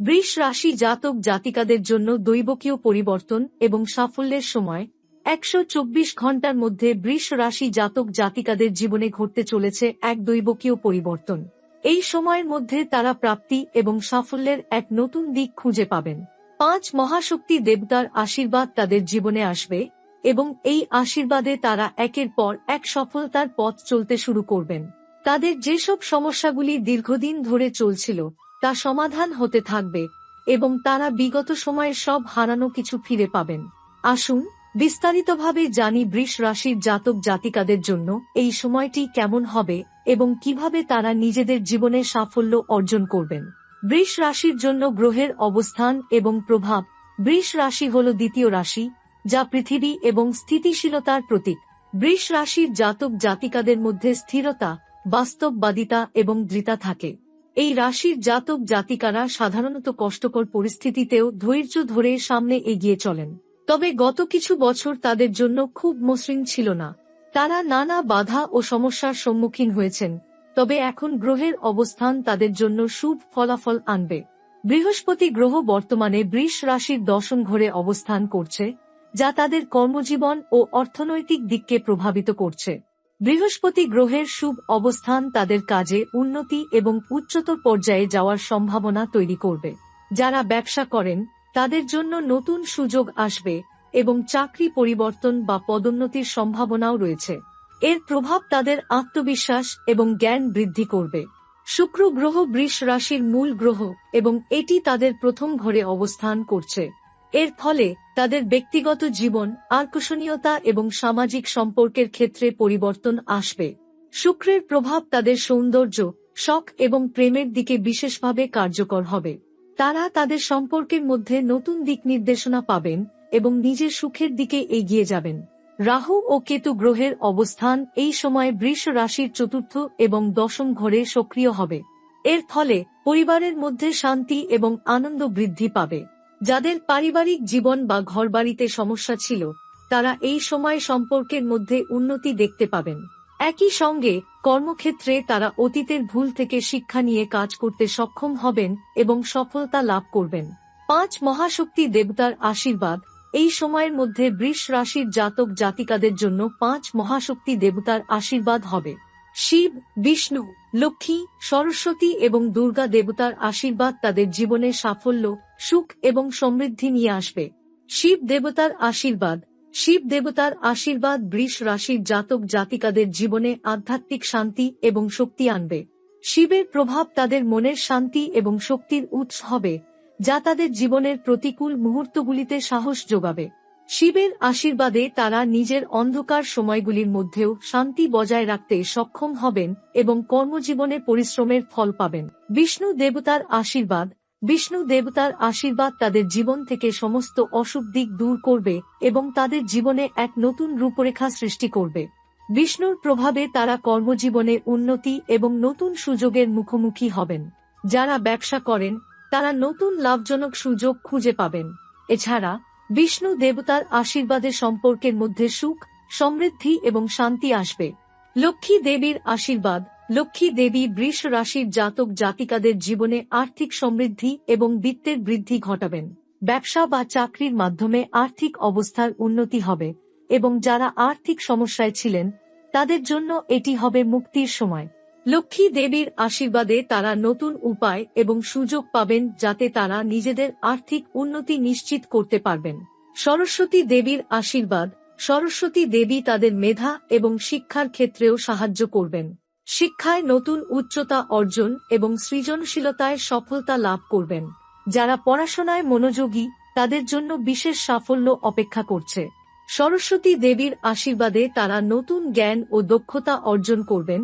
বৃষ রাশি জাতক জাতিকাদের জন্য দৈবকীয় পরিবর্তন এবং সাফল্যের সময়। একশো চব্বিশ ঘণ্টার মধ্যে বৃষ রাশি জাতক জাতিকাদের জীবনে ঘটতে চলেছে এক দৈবকীয় পরিবর্তন। এই সময়ের মধ্যে তারা প্রাপ্তি এবং সাফল্যের এক নতুন দিক খুঁজে পাবেন। পাঁচ মহাশক্তি দেবতার আশীর্বাদ তাদের জীবনে আসবে এবং এই আশীর্বাদে তারা একের পর এক সফলতার পথ চলতে শুরু করবেন। তাদের যেসব সমস্যাগুলি দীর্ঘদিন ধরে চলছিল তা সমাধান হতে থাকবে এবং তারা বিগত সময়ে সব হারানো কিছু ফিরে পাবেন। আসুন, বিস্তারিতভাবে জানি বৃষ রাশির জাতক জাতিকাদের জন্য এই সময়টি কেমন হবে এবং কীভাবে তারা নিজেদের জীবনে সাফল্য অর্জন করবেন। বৃষ রাশির জন্য গ্রহের অবস্থান এবং প্রভাব। বৃষ রাশি হল দ্বিতীয় রাশি, যা পৃথিবী এবং স্থিতিশীলতার প্রতীক। বৃষ রাশির জাতক জাতিকাদের মধ্যে স্থিরতা, বাস্তববাদিতা এবং দৃতা থাকে। এই রাশির জাতক জাতিকারা সাধারণত কষ্টকর পরিস্থিতিতেও ধৈর্য ধরে সামনে এগিয়ে চলেন। তবে গত কিছু বছর তাদের জন্য খুব মসৃণ ছিল না। তারা নানা বাধা ও সমস্যার সম্মুখীন হয়েছেন। তবে এখন গ্রহের অবস্থান তাদের জন্য শুভ ফলাফল আনবে। বৃহস্পতি গ্রহ বর্তমানে বৃষ রাশির দশম ঘরে অবস্থান করছে, যা তাদের কর্মজীবন ও অর্থনৈতিক দিককে প্রভাবিত করছে। বৃহস্পতি গ্রহের শুভ অবস্থান তাদের কাজে উন্নতি এবং উচ্চতর পর্যায়ে যাওয়ার সম্ভাবনা তৈরি করবে। যারা ব্যবসা করেন, তাদের জন্য নতুন সুযোগ আসবে এবং চাকরি পরিবর্তন বা পদোন্নতির সম্ভাবনাও রয়েছে। এর প্রভাব তাদের আত্মবিশ্বাস এবং জ্ঞান বৃদ্ধি করবে। শুক্র গ্রহ বৃষ রাশির মূল গ্রহ এবং এটি তাদের প্রথম ঘরে অবস্থান করছে। এর ফলে তাদের ব্যক্তিগত জীবন, আকর্ষণীয়তা এবং সামাজিক সম্পর্কের ক্ষেত্রে পরিবর্তন আসবে। শুক্রের প্রভাব তাদের সৌন্দর্য, শখ এবং প্রেমের দিকে বিশেষভাবে কার্যকর হবে। তারা তাদের সম্পর্কের মধ্যে নতুন দিক নির্দেশনা পাবেন এবং নিজের সুখের দিকে এগিয়ে যাবেন। রাহু ও কেতু গ্রহের অবস্থান এই সময় বৃষ রাশির চতুর্থ এবং দশম ঘরে সক্রিয় হবে। এর ফলে পরিবারের মধ্যে শান্তি এবং আনন্দ বৃদ্ধি পাবে। যাদের পারিবারিক জীবন বা ঘরবাড়িতে সমস্যা ছিল, তারা এই সময় সম্পর্কের মধ্যে উন্নতি দেখতে পাবেন। একই সঙ্গে, কর্মক্ষেত্রে তারা অতীতের ভুল থেকে শিক্ষা নিয়ে কাজ করতে সক্ষম হবেন এবং সফলতা লাভ করবেন। পাঁচ মহাশক্তি দেবতার আশীর্বাদ। এই সময়ের মধ্যে বৃষ রাশির জাতক জাতিকাদের জন্য পাঁচ মহাশক্তি দেবতার আশীর্বাদ হবে। শিব, বিষ্ণু, লক্ষ্মী, সরস্বতী এবং দুর্গা দেবতার আশীর্বাদ তাদের জীবনে সাফল্য, সুখ এবং সমৃদ্ধি নিয়ে আসবে। শিব দেবতার আশীর্বাদ। শিব দেবতার আশীর্বাদ বৃষ রাশির জাতক জাতিকাদের জীবনে আধ্যাত্মিক শান্তি এবং শক্তি আনবে। শিবের প্রভাব তাদের মনের শান্তি এবং শক্তির উৎস হবে, যা তাদের জীবনের প্রতিকূল মুহূর্তগুলিতে সাহস যোগাবে। শিবের আশীর্বাদে তারা নিজের অন্ধকার সময়গুলির মধ্যেও শান্তি বজায় রাখতে সক্ষম হবেন এবং কর্মজীবনে পরিশ্রমের ফল পাবেন। বিষ্ণু দেবতার আশীর্বাদ, বিষ্ণু দেবতার আশীর্বাদ তাদের জীবন থেকে সমস্ত অশুভ দিক দূর করবে এবং তাদের জীবনে এক নতুন রূপরেখা সৃষ্টি করবে। বিষ্ণুর প্রভাবে তারা কর্মজীবনে উন্নতি এবং নতুন সুযোগের মুখোমুখি হবেন। যারা ব্যবসা করেন, তারা নতুন লাভজনক সুযোগ খুঁজে পাবেন। এছাড়া বিষ্ণু দেবতার আশীর্বাদের সম্পর্কের মধ্যে সুখ, সমৃদ্ধি এবং শান্তি আসবে। লক্ষ্মী দেবীর আশীর্বাদ, লক্ষ্মী দেবী বৃষ রাশির জাতক জাতিকাদের জীবনে আর্থিক সমৃদ্ধি এবং বিত্তের বৃদ্ধি ঘটাবেন। ব্যবসা বা চাকরির মাধ্যমে আর্থিক অবস্থার উন্নতি হবে এবং যারা আর্থিক সমস্যায় ছিলেন, তাদের জন্য এটি হবে মুক্তির সময়। লক্ষ্মী দেবীর আশীর্বাদে তারা নতুন উপায় এবং সুযোগ পাবেন যাতে তারা নিজেদের আর্থিক উন্নতি নিশ্চিত করতে পারবেন। সরস্বতী দেবীর আশীর্বাদ, সরস্বতী দেবী তাদের মেধা এবং শিক্ষার ক্ষেত্রেও সাহায্য করবেন। শিক্ষায় নতুন উচ্চতা অর্জন এবং সৃজনশীলতায় সফলতা লাভ করবেন। যারা পড়াশোনায় মনোযোগী, তাদের জন্য বিশেষ সাফল্য অপেক্ষা করছে। সরস্বতী দেবীর আশীর্বাদে তারা নতুন জ্ঞান ও দক্ষতা অর্জন করবেন।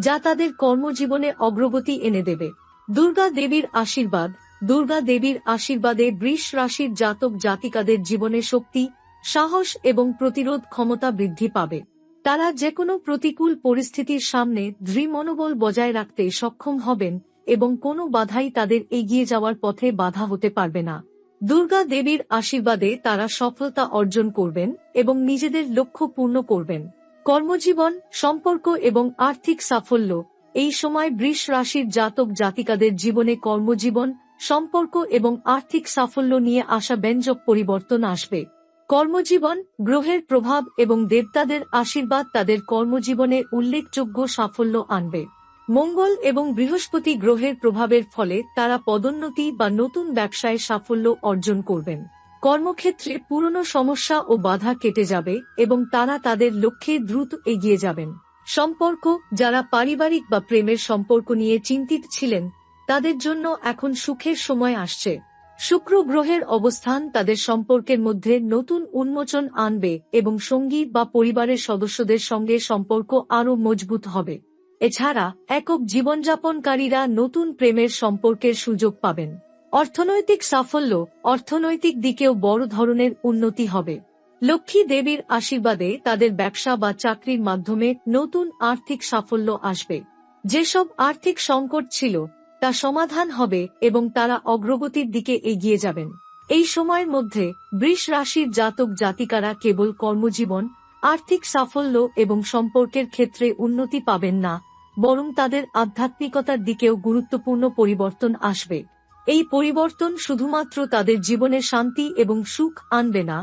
যা তাদের কর্মজীবনে অগ্রগতি এনে দেবে। দুর্গা দেবীর আশীর্বাদ, দুর্গা দেবীর আশীর্বাদে বৃষ রাশির জাতক জাতিকাদের জীবনে শক্তি, সাহস এবং প্রতিরোধ ক্ষমতা বৃদ্ধি পাবে। তারা যে কোনো প্রতিকূল পরিস্থিতির সামনে দৃঢ় মনোবল বজায় রাখতে সক্ষম হবেন এবং কোনো বাধাই তাদের এগিয়ে যাওয়ার পথে বাধা হতে পারবে না। দুর্গা দেবীর আশীর্বাদে তারা সফলতা অর্জন করবেন এবং নিজেদের লক্ষ্য পূর্ণ করবেন। কর্মজীবন, সম্পর্ক এবং আর্থিক সাফল্য। এই সময় বৃষ রাশির জাতক জাতিকাদের জীবনে কর্মজীবন, সম্পর্ক এবং আর্থিক সাফল্য নিয়ে আসা ব্যঞ্জক পরিবর্তন আসবে। কর্মজীবন, গ্রহের প্রভাব এবং দেবতাদের আশীর্বাদ তাদের কর্মজীবনে উল্লেখযোগ্য সাফল্য আনবে। মঙ্গল এবং বৃহস্পতি গ্রহের প্রভাবের ফলে তারা পদোন্নতি বা নতুন ব্যবসায় সাফল্য অর্জন করবেন। কর্মক্ষেত্রে পুরনো সমস্যা ও বাধা কেটে যাবে এবং তারা তাদের লক্ষ্যে দ্রুত এগিয়ে যাবেন। সম্পর্ক, যারা পারিবারিক বা প্রেমের সম্পর্ক নিয়ে চিন্তিত ছিলেন, তাদের জন্য এখন সুখের সময় আসছে। শুক্র গ্রহের অবস্থান তাদের সম্পর্কের মধ্যে নতুন উন্মোচন আনবে এবং সঙ্গী বা পরিবারের সদস্যদের সঙ্গে সম্পর্ক আরও মজবুত হবে। এছাড়া, একক জীবনযাপনকারীরা নতুন প্রেমের সম্পর্কের সুযোগ পাবেন। অর্থনৈতিক সাফল্য, অর্থনৈতিক দিকেও বড় ধরনের উন্নতি হবে। লক্ষ্মী দেবীর আশীর্বাদে তাদের ব্যবসা বা চাকরির মাধ্যমে নতুন আর্থিক সাফল্য আসবে। যেসব আর্থিক সংকট ছিল, তা সমাধান হবে এবং তারা অগ্রগতির দিকে এগিয়ে যাবেন। এই সময়ের মধ্যে বৃষ রাশির জাতক জাতিকারা কেবল কর্মজীবন, আর্থিক সাফল্য এবং সম্পর্কের ক্ষেত্রে উন্নতি পাবেন না, বরং তাদের আধ্যাত্মিকতার দিকেও গুরুত্বপূর্ণ পরিবর্তন আসবে। এই পরিবর্তন শুধুমাত্র তাদের জীবনে শান্তি এবং সুখ আনবে না,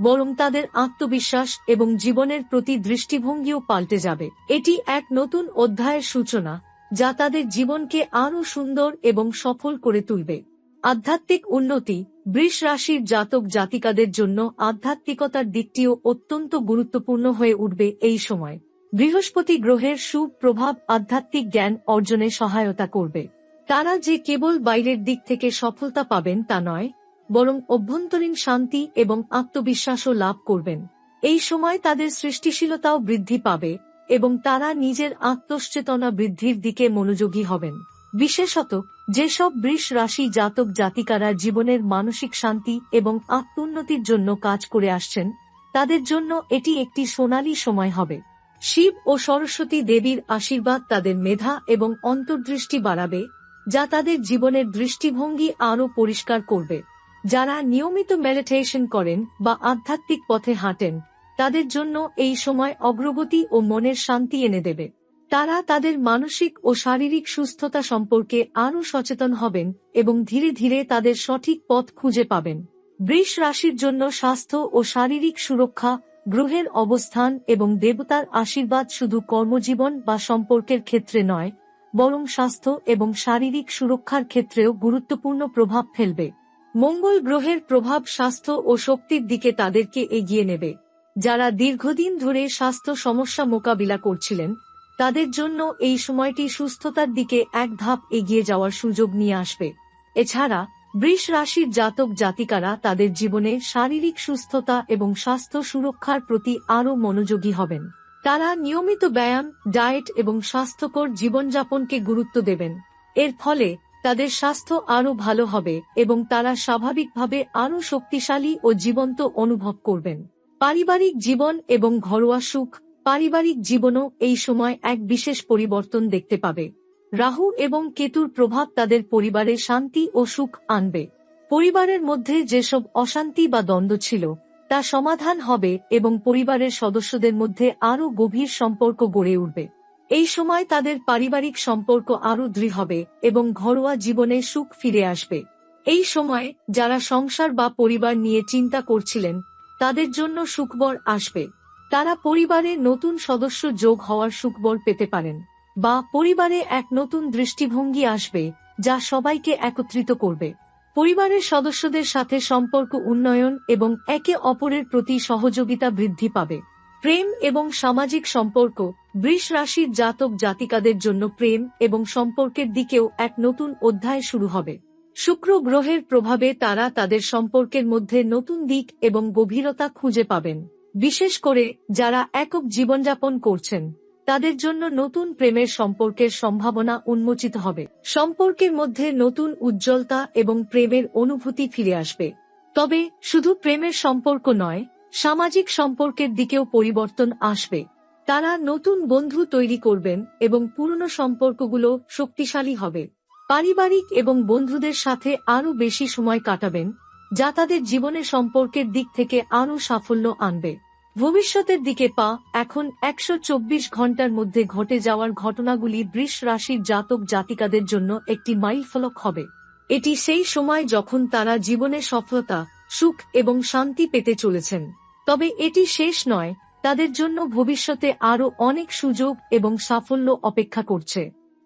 বরং তাদের আত্মবিশ্বাস এবং জীবনের প্রতি দৃষ্টিভঙ্গিও পাল্টে যাবে। এটি এক নতুন অধ্যায়ের সূচনা, যা তাদের জীবনকে আরও সুন্দর এবং সফল করে তুলবে। আধ্যাত্মিক উন্নতি, বৃষ রাশির জাতক জাতিকাদের জন্য আধ্যাত্মিকতার দিকটিও অত্যন্ত গুরুত্বপূর্ণ হয়ে উঠবে এই সময়। বৃহস্পতি গ্রহের সুপ্রভাব আধ্যাত্মিক জ্ঞান অর্জনে সহায়তা করবে। তারা যে কেবল বাইরের দিক থেকে সফলতা পাবেন তা নয়, বরং অভ্যন্তরীণ শান্তি এবং আত্মবিশ্বাসও লাভ করবেন। এই সময় তাদের সৃষ্টিশীলতাও বৃদ্ধি পাবে এবং তারা নিজের আত্মসচেতনা বৃদ্ধির দিকে মনোযোগী হবেন। বিশেষত, যেসব বৃষ রাশি জাতক জাতিকারা জীবনের মানসিক শান্তি এবং আত্মোন্নতির জন্য কাজ করে আসছেন, তাদের জন্য এটি একটি সোনালী সময় হবে। শিব ও সরস্বতী দেবীর আশীর্বাদ তাদের মেধা এবং অন্তর্দৃষ্টি বাড়াবে যা তাদের জীবনের দৃষ্টিভঙ্গি আরও পরিষ্কার করবে। যারা নিয়মিত মেডিটেশন করেন বা আধ্যাত্মিক পথে হাঁটেন, তাদের জন্য এই সময় অগ্রগতি ও মনের শান্তি এনে দেবে। তারা তাদের মানসিক ও শারীরিক সুস্থতা সম্পর্কে আরও সচেতন হবেন এবং ধীরে ধীরে তাদের সঠিক পথ খুঁজে পাবেন। বৃষ রাশির জন্য স্বাস্থ্য ও শারীরিক সুরক্ষা, গ্রহের অবস্থান এবং দেবতার আশীর্বাদ শুধু কর্মজীবন বা সম্পর্কের ক্ষেত্রে নয় বরং স্বাস্থ্য এবং শারীরিক সুরক্ষার ক্ষেত্রেও গুরুত্বপূর্ণ প্রভাব ফেলবে। মঙ্গল গ্রহের প্রভাব স্বাস্থ্য ও শক্তির দিকে তাদেরকে এগিয়ে নেবে। যারা দীর্ঘদিন ধরে স্বাস্থ্য সমস্যা মোকাবিলা করছিলেন, তাদের জন্য এই সময়টি সুস্থতার দিকে এক ধাপ এগিয়ে যাওয়ার সুযোগ নিয়ে আসবে। এছাড়া বৃষ রাশির জাতক জাতিকারা তাদের জীবনে শারীরিক সুস্থতা এবং স্বাস্থ্য সুরক্ষার প্রতি আরও মনোযোগী হবেন। তারা নিয়মিত ব্যায়াম, ডায়েট এবং স্বাস্থ্যকর জীবনযাপনকে গুরুত্ব দেবেন। এর ফলে তাদের স্বাস্থ্য আরও ভালো হবে এবং তারা স্বাভাবিকভাবে আরও শক্তিশালী ও জীবন্ত অনুভব করবেন। পারিবারিক জীবন এবং ঘরোয়া সুখ, পারিবারিক জীবনও এই সময় এক বিশেষ পরিবর্তন দেখতে পাবে। রাহু এবং কেতুর প্রভাব তাদের পরিবারে শান্তি ও সুখ আনবে। পরিবারের মধ্যে যেসব অশান্তি বা দ্বন্দ্ব ছিল তা সমাধান হবে এবং পরিবারের সদস্যদের মধ্যে আরও গভীর সম্পর্ক গড়ে উঠবে। এই সময় তাদের পারিবারিক সম্পর্ক আরও দৃঢ় হবে এবং ঘরোয়া জীবনে সুখ ফিরে আসবে। এই সময় যারা সংসার বা পরিবার নিয়ে চিন্তা করছিলেন, তাদের জন্য সুখবর আসবে। তারা পরিবারে নতুন সদস্য যোগ হওয়ার সুখবর পেতে পারেন বা পরিবারে এক নতুন দৃষ্টিভঙ্গি আসবে যা সবাইকে একত্রিত করবে। পরিবারের সদস্যদের সাথে সম্পর্ক উন্নয়ন এবং একে অপরের প্রতি সহযোগিতা বৃদ্ধি পাবে। প্রেম এবং সামাজিক সম্পর্ক, বৃষ রাশির জাতক জাতিকাদের জন্য প্রেম এবং সম্পর্কের দিকেও এক নতুন অধ্যায় শুরু হবে। শুক্র গ্রহের প্রভাবে তারা তাদের সম্পর্কের মধ্যে নতুন দিক এবং গভীরতা খুঁজে পাবেন। বিশেষ করে যারা একক জীবনযাপন করছেন। তাদের জন্য নতুন প্রেমের সম্পর্কের সম্ভাবনা উন্মোচিত হবে। সম্পর্কের মধ্যে নতুন উজ্জ্বলতা এবং প্রেমের অনুভূতি ফিরে আসবে। তবে শুধু প্রেমের সম্পর্ক নয়, সামাজিক সম্পর্কের দিকেও পরিবর্তন আসবে। তারা নতুন বন্ধু তৈরি করবেন এবং পুরনো সম্পর্কগুলো শক্তিশালী হবে। পারিবারিক এবং বন্ধুদের সাথে আরও বেশি সময় কাটাবেন, যা তাদের জীবনের সম্পর্কের দিক থেকে আরও সাফল্য আনবে। ভবিষ্যতের দিকে পা, এখন একশো চব্বিশ ঘণ্টার মধ্যে ঘটে যাওয়ার ঘটনাগুলি বৃষ রাশির জাতক জাতিকাদের জন্য একটি মাইলফলক হবে। এটি সেই সময় যখন তারা জীবনে সফলতা, সুখ এবং শান্তি পেতে চলেছেন। তবে এটি শেষ নয়, তাদের জন্য ভবিষ্যতে আরও অনেক সুযোগ এবং সাফল্য অপেক্ষা করছে।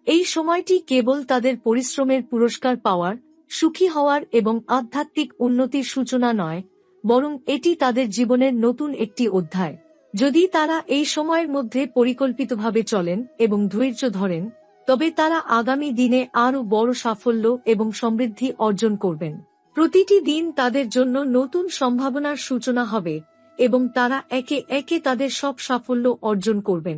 এই সময়টি কেবল তাদের পরিশ্রমের পুরস্কার পাওয়ার, সুখী হওয়ার এবং আধ্যাত্মিক উন্নতির সূচনা নয় বরং এটি তাদের জীবনের নতুন একটি অধ্যায়। যদি তারা এই সময়ের মধ্যে পরিকল্পিতভাবে চলেন এবং ধৈর্য ধরেন, তবে তারা আগামী দিনে আরও বড় সাফল্য এবং সমৃদ্ধি অর্জন করবেন। প্রতিটি দিন তাদের জন্য নতুন সম্ভাবনার সূচনা হবে এবং তারা একে একে তাদের সব সাফল্য অর্জন করবেন।